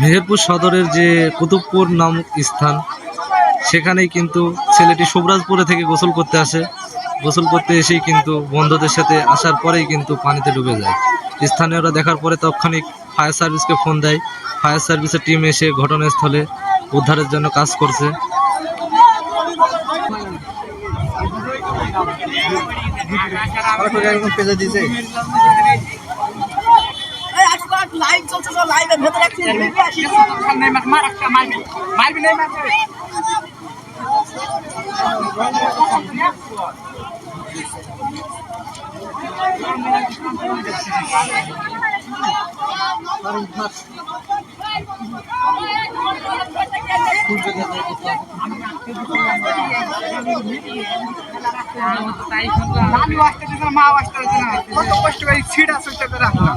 মেহেরপুর সদরের যে কুতুবপুর নামক স্থান, সেখানেই কিন্তু ছেলেটি শুভরাজপুরে থেকে গোসল করতে আসে। গোসল করতে এসেই কিন্তু বন্ধুদের সাথে আসার পরেই কিন্তু পানিতে ডুবে যায়। স্থানীয়রা দেখার পরে তৎক্ষণিক ফায়ার সার্ভিসকে ফোন দেয়। ফায়ার সার্ভিসের টিম এসে ঘটনাস্থলে উদ্ধারের জন্য কাজ করছে। লাইভ চলছে সব লাইভের ভেতরে একটু বেরিয়ে আসি লালু আসতে দিছে না, মা আসতে না। কত কষ্ট করে ছিট আছে ওইটা করে রাখলাম।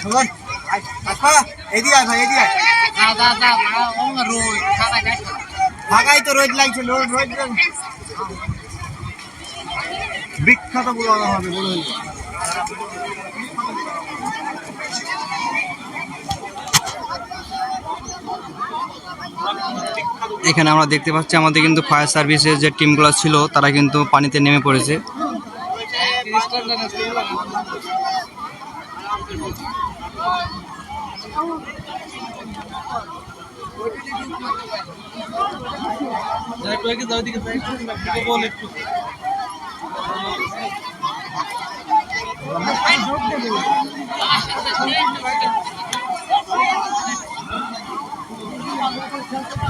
সবাই আচ্ছা ঢাকায় তো রোজ লাগছে রোজ রোজ রোজ। বিখ্যাত বলা হবে বলুন এখানে আমরা দেখতে পাচ্ছি আমাদের কিন্তু ফায়ার সার্ভিসের যে টিমগুলো ছিল, তারা কিন্তু পানিতে নেমে পড়েছে। ভালো আছে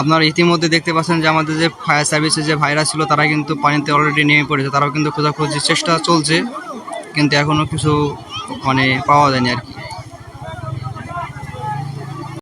আপনারা ইতিমধ্যে দেখতে পাচ্ছেন যে আমাদের যে ফায়ার সার্ভিসের যে ভাইরা ছিল, তারা কিন্তু পানিতে অলরেডি নেমে পড়েছে। তারাও কিন্তু খোঁজাখুঁজির চেষ্টা চলছে, কিন্তু এখনও কিছু মানে পাওয়া যায়নি আর কি।